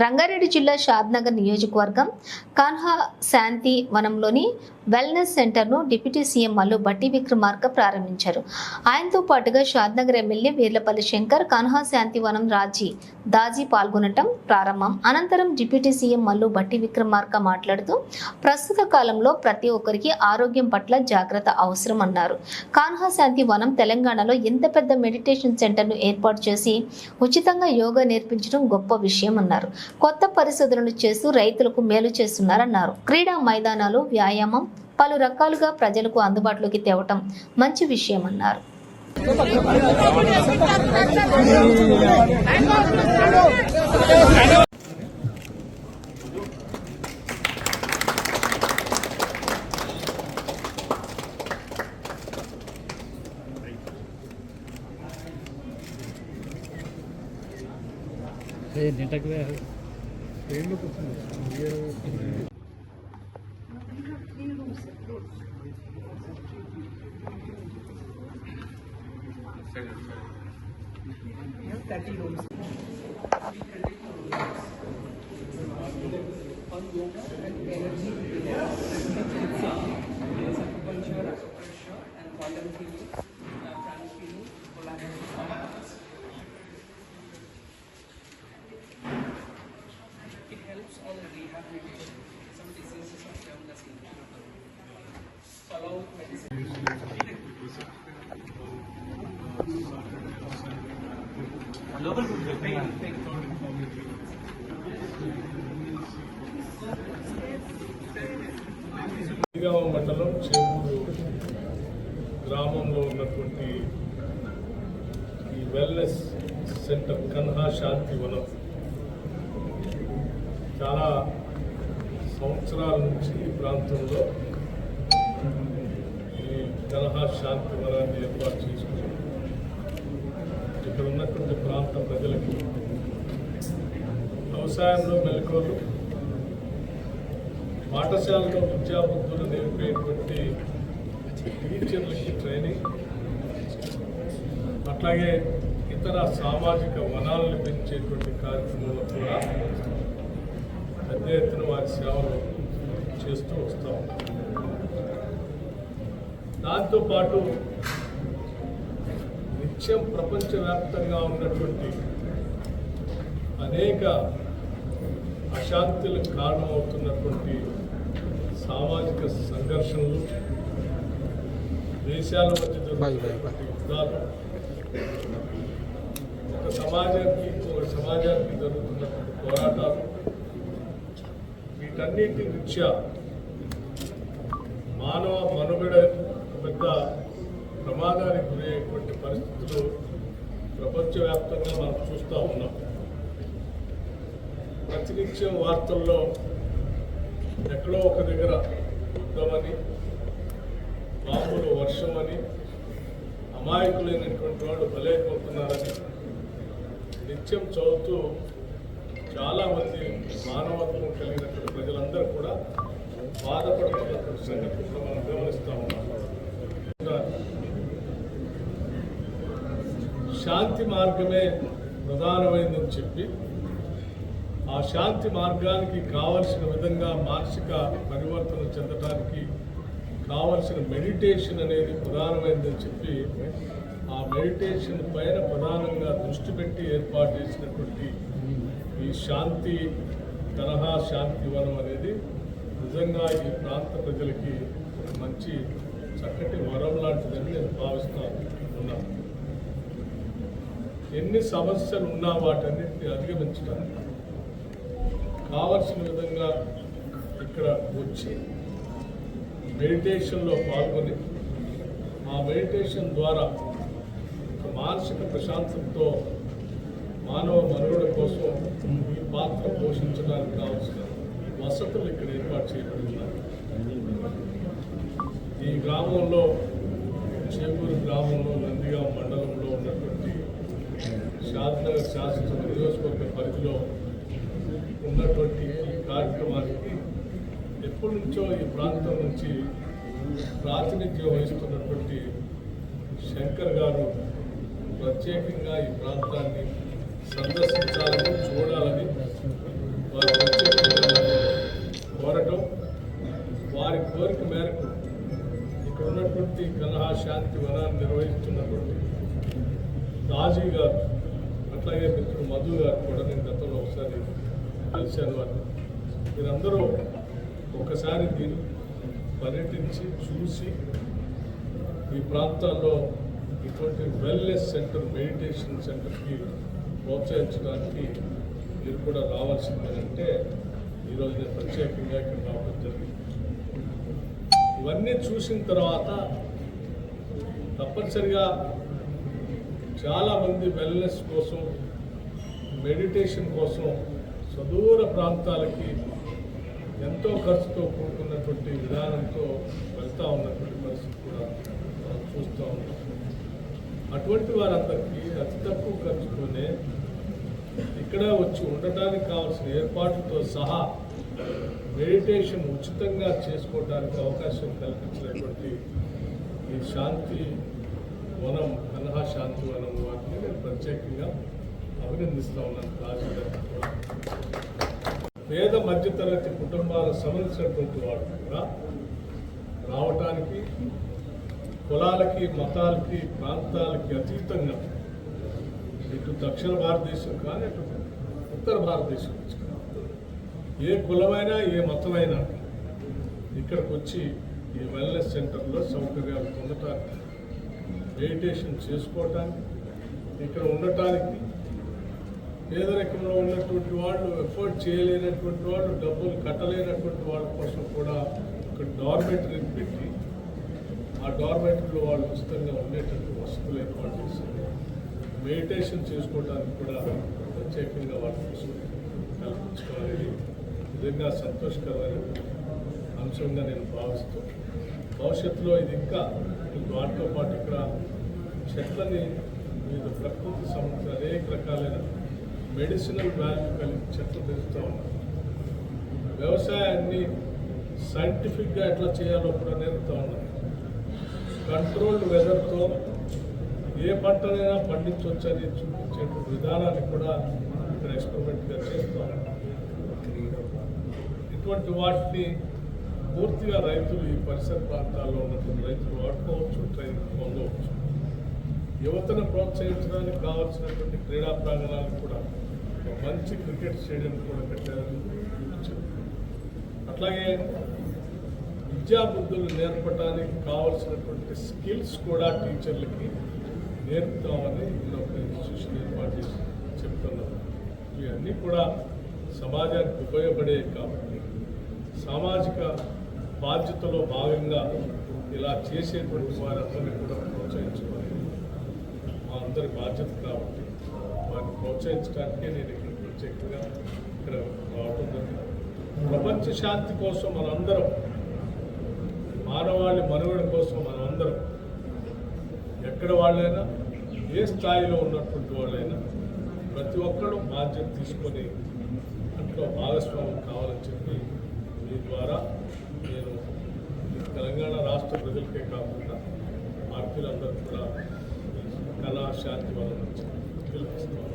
రంగారెడ్డి జిల్లా షాద్నగర్ నియోజకవర్గం కాన్హా శాంతి వనంలోని వెల్నెస్ సెంటర్ను డిప్యూటీ సీఎం మల్లు బట్టి విక్రమార్క ప్రారంభించారు. ఆయనతో పాటుగా షాద్నగర్ ఎమ్మెల్యే వీర్లపల్లి శంకర్ కాన్హా శాంతి వనం రాజీ దాజీ పాల్గొనటం ప్రారంభం. అనంతరం డిప్యూటీ సీఎం మల్లు బట్టి విక్రమార్క మాట్లాడుతూ ప్రస్తుత కాలంలో ప్రతి ఒక్కరికి ఆరోగ్యం పట్ల జాగ్రత్త అవసరం అన్నారు. కాన్హా శాంతి వనం తెలంగాణలో ఎంత పెద్ద మెడిటేషన్ సెంటర్ను ఏర్పాటు చేసి ఉచితంగా యోగా నేర్పించడం గొప్ప విషయం అన్నారు. కొత్త పరిశోధనలు చేస్తూ రైతులకు మేలు చేస్తున్నారన్నారు. క్రీడా మైదానాలు వ్యాయామం పలు రకాలుగా ప్రజలకు అందుబాటులోకి తేవటం మంచి thirty rooms. On yoga and energy, which is acupuncture, acupuncture, and quantum theory. మండలం చేవూరు గ్రామంలో ఉన్నటువంటి ఈ వెల్నెస్ సెంటర్ కన్హా శాంతి వనం. చాలా సంవత్సరాల నుంచి ఈ ప్రాంతంలో ఈ కన్హా శాంతి వనాన్ని ఏర్పాటు చేసుకుంటారు ఇక్కడ ఉన్నటువంటి ప్రాంత ప్రజలకి వ్యవసాయంలో మెలకువలు పాఠశాలలో విద్యాబుద్ధులు నేర్పేటువంటి టీచర్లకి ట్రైనింగ్ అట్లాగే ఇతర సామాజిక వనాలను పెంచేటువంటి కార్యక్రమంలో కూడా పెద్ద ఎత్తున వారి సేవలు చేస్తూ వస్తాం. దాంతోపాటు నిత్యం ప్రపంచవ్యాప్తంగా ఉన్నటువంటి అనేక అశాంతులకు కారణమవుతున్నటువంటి సామాజిక సంఘర్షణలు దేశాల మధ్య జరుగుతున్నటువంటి యుద్ధాలు ఒక సమాజానికి ఒక సమాజానికి జరుగుతున్నటువంటి పోరాటాలు వీటన్నిటి రీత్యా మానవ మనుగడ పెద్ద ప్రమాదానికి గురయ్యేటువంటి పరిస్థితులు ప్రపంచవ్యాప్తంగా మనం చూస్తూ ఉన్నాం. ప్రతినిత్యం వార్తల్లో ఎక్కడో ఒక దగ్గర యుద్ధమని మామూలు వర్షం అని అమాయకులైనటువంటి వాళ్ళు బలైపోతున్నారని నిత్యం చదువుతూ చాలామంది మానవత్వం కలిగినటువంటి ప్రజలందరూ కూడా బాధపడుతున్నటువంటి సంగతి కూడా మనం గమనిస్తూ ఉన్నాం శాంతి మార్గమే ప్రధానమైందని చెప్పి ఆ శాంతి మార్గానికి కావలసిన విధంగా మానసిక పరివర్తన చెందడానికి కావలసిన మెడిటేషన్ అనేది ప్రధానమైందని చెప్పి ఆ మెడిటేషన్ పైన ప్రధానంగా దృష్టి పెట్టి ఏర్పాటు చేసినటువంటి ఈ శాంతి తరహా శాంతి వనం అనేది నిజంగా ఈ ప్రాంత ప్రజలకి మంచి చక్కటి వరం లాంటిదని నేను భావిస్తా ఉన్నాను. ఎన్ని సమస్యలు ఉన్నా వాటన్నిటిని అధిగమించడానికి కావలసిన విధంగా ఇక్కడ వచ్చి మెడిటేషన్లో పాల్గొని ఆ మెడిటేషన్ ద్వారా ఒక మానసిక ప్రశాంతంతో మానవ మనుగడ కోసం ఈ పాత్ర పోషించడానికి కావాల్సిన వసతులు ఇక్కడ ఏర్పాటు చేయబడి ఈ గ్రామంలో చేకూరు గ్రామంలో నందిగా మండలం శాసన శాసనసభ నియోజకవర్గ పరిధిలో ఉన్నటువంటి ఈ కార్యక్రమానికి ఎప్పటి నుంచో ఈ ప్రాంతం నుంచి ప్రాతినిధ్యం వహిస్తున్నటువంటి శంకర్ గారు ప్రత్యేకంగా ఈ ప్రాంతాన్ని సందర్శించాలని చూడాలని వారు ప్రత్యేకంగా కోరటం వారి కోరిక మేరకు ఇక్కడ ఉన్నటువంటి కలహా శాంతి వనాన్ని నిర్వహిస్తున్నటువంటి రాజీ గారు అట్లాగే మిత్రుడు మధు గారు కూడా నేను గతంలో ఒకసారి కలిశాను వారు మీరందరూ ఒకసారి మీరు పర్యటించి చూసి ఈ ప్రాంతాల్లో ఇటువంటి వెల్నెస్ సెంటర్ మెడిటేషన్ సెంటర్కి ప్రోత్సహించడానికి మీరు కూడా రావాల్సిందేనంటే ఈరోజు నేను ప్రత్యేకంగా ఇక్కడ రావడం జరిగింది. ఇవన్నీ చూసిన తర్వాత తప్పనిసరిగా చాలామంది వెల్నెస్ కోసం మెడిటేషన్ కోసం సుదూర ప్రాంతాలకి ఎంతో ఖర్చుతో కూడుకున్నటువంటి విధానంతో వెళ్తూ ఉన్నటువంటి పరిస్థితి కూడా మనం చూస్తూ ఉన్నాం. అటువంటి వారందరికీ అతి తక్కువ ఖర్చుతోనే ఇక్కడ వచ్చి ఉండటానికి కావాల్సిన ఏర్పాట్లతో సహా మెడిటేషన్ ఉచితంగా చేసుకోవడానికి అవకాశం కల్పించినటువంటి ఈ శాంతి వనం సలహా శాంతి వనం వాటిని నేను ప్రత్యేకంగా అభినందిస్తా ఉన్నాను. రాజు పేద మధ్యతరగతి కుటుంబాలకు సంబంధించినటువంటి వాడు కూడా రావటానికి కులాలకి మతాలకి ప్రాంతాలకి అతీతంగా ఇటు దక్షిణ భారతదేశం కానీ అటు ఉత్తర భారతదేశం నుంచి ఏ కులమైనా ఏ మతమైనా ఇక్కడికి వచ్చి ఈ వెల్నెస్ సెంటర్లో సౌకర్యాలు పొందటానికి మెడిటేషన్ చేసుకోవటానికి ఇక్కడ ఉండటానికి పేదరికంలో ఉన్నటువంటి వాళ్ళు ఎఫోర్డ్ చేయలేనటువంటి వాళ్ళు డబ్బులు కట్టలేనటువంటి వాళ్ళ కోసం కూడా ఇక్కడ డార్మెంటరీని పెట్టి ఆ డార్మెంటరీలో వాళ్ళు ఉచితంగా ఉండేటట్టు వసతులు ఏర్పాటు చేశారు. మెడిటేషన్ చేసుకోవడానికి కూడా ప్రత్యేకంగా వాళ్ళ కోసం కల్పించుకోవాలి. నిజంగా సంతోషకరమైన అంశంగా నేను భావిస్తూ భవిష్యత్తులో ఇది ఇంకా వాటితో పాటు ఇక్కడ చెట్లని వివిధ ప్రకృతి సంబంధించిన అనేక రకాలైన మెడిసినల్ వాల్యూ కలిగి చెట్లు పెంచుతూ ఉన్నారు వ్యవసాయాన్ని సైంటిఫిక్గా ఎట్లా చేయాలో కూడా నేర్పుతూ ఉన్నారు కంట్రోల్డ్ వెదర్తో ఏ పంటనైనా పండించవచ్చు అని చూపించే విధానాన్ని కూడా ఇక్కడ ఎక్స్పెరిమెంట్గా చేస్తూ ఇటువంటి వాటిని పూర్తిగా రైతులు ఈ పరిసర ప్రాంతాల్లో ఉన్నటువంటి రైతులు వాడుకోవచ్చు ట్రైనింగ్ పొందవచ్చు. యువతను ప్రోత్సహించడానికి కావాల్సినటువంటి క్రీడా ప్రాంగణాలు కూడా ఒక మంచి క్రికెట్ స్టేడియం కూడా కట్టారని అట్లాగే విద్యాబుద్ధులు నేర్పడానికి కావాల్సినటువంటి స్కిల్స్ కూడా టీచర్లకి నేర్పుతామని ఒక ఇన్స్టిట్యూషన్ ఏర్పాటు చేసి చెప్తున్నారు. ఇవన్నీ కూడా సమాజానికి ఉపయోగపడే కాబట్టి సామాజిక బాధ్యతలో భాగంగా ఇలా చేసేటువంటి వారందరినీ కూడా ప్రోత్సహించుకోవాలి. మా అందరి బాధ్యత కాబట్టి వారిని ప్రోత్సహించడానికే నేను ఇక్కడ ప్రత్యేకంగా ఇక్కడ రావటం ప్రపంచ శాంతి కోసం మనందరం మానవాళి మనుగడ కోసం మనమందరం ఎక్కడ వాళ్ళైనా ఏ స్థాయిలో ఉన్నటువంటి వాళ్ళైనా ప్రతి ఒక్కరూ బాధ్యత తీసుకొని దాంట్లో భాగస్వామ్యం కావాలని చెప్పి మీ ద్వారా నేను తెలంగాణ రాష్ట్ర ప్రజలకే కాకుండా భారతీయులందరూ కూడా కళా శాంతి వల్ల పిలిపిస్తున్నాను